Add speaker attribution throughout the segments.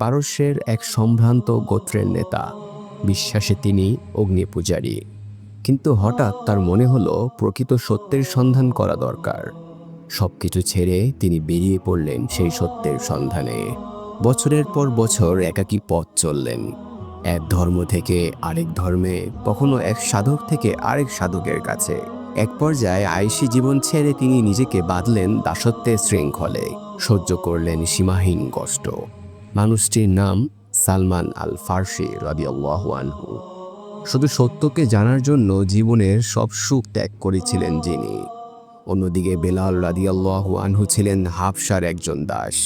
Speaker 1: পারস্যের এক সম্ভ্রান্ত গোত্রের নেতা। বিশ্বাসে তিনি অগ্নিপূজারী। কিন্তু হঠাৎ তার মনে হলো প্রকৃত সত্যের সন্ধান করা দরকার। সব কিছু ছেড়ে তিনি বেরিয়ে পড়লেন সেই সত্যের সন্ধানে। বছরের পর বছর একাকী পথ চললেন। এক ধর্ম থেকে আরেক ধর্মে, কখনো এক সাধক থেকে আরেক সাধকের কাছে। এক পর্যায়ে আয়সী জীবন ছেড়ে তিনি নিজেকে বাঁধলেন দাসত্বের শৃঙ্খলে। সহ্য করলেন সীমাহীন কষ্ট। মানুষটির নাম সালমান আল ফার্সি রাদিয়াল্লাহু আনহু। শুধু সত্যকে জানার জন্য জীবনের সব সুখ ত্যাগ করেছিলেন যিনি। অন্যদিকে বেলাল রাদিয়াল্লাহু আনহু ছিলেন হাফসার একজন দাস।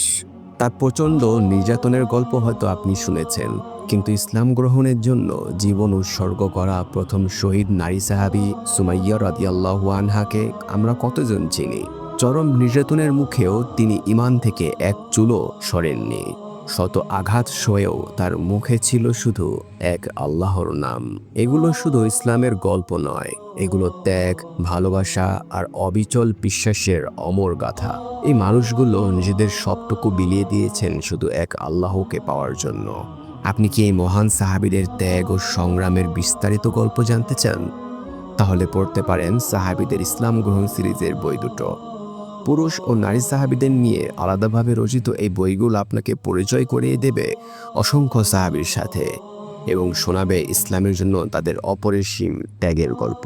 Speaker 1: তার প্রচণ্ড নির্যাতনের গল্প হয়তো আপনি শুনেছেন, কিন্তু ইসলাম গ্রহণের জন্য জীবন উৎসর্গ করা প্রথম শহীদ নারী সাহাবি সুমাইয়া রাদিয়াল্লাহু আনহাকে আমরা কতজন চিনি? চরম নির্যাতনের মুখেও তিনি ইমান থেকে এক চুলো সরেননি। শত আঘাত সয়েও তার মুখে ছিল শুধু এক আল্লাহর নাম। এগুলো শুধু ইসলামের গল্প নয়, এগুলো ত্যাগ, ভালোবাসা আর অবিচল বিশ্বাসের অমর গাথা। এই মানুষগুলো নিজেদের সবটুকু বিলিয়ে দিয়েছেন শুধু এক আল্লাহকে পাওয়ার জন্য। আপনি কি এই মহান সাহাবিদের ত্যাগ ও সংগ্রামের বিস্তারিত গল্প জানতে চান? তাহলে পড়তে পারেন সাহাবিদের ইসলাম গ্রহণ সিরিজের বই দুটো। পুরুষ ও নারী সাহাবিদের নিয়ে আলাদাভাবে রচিত এই বইগুলো আপনাকে পরিচয় করিয়ে দেবে অসংখ্য সাহাবির সাথে এবং শোনাবে ইসলামের জন্য তাদের অপরিসীম ত্যাগের গল্প।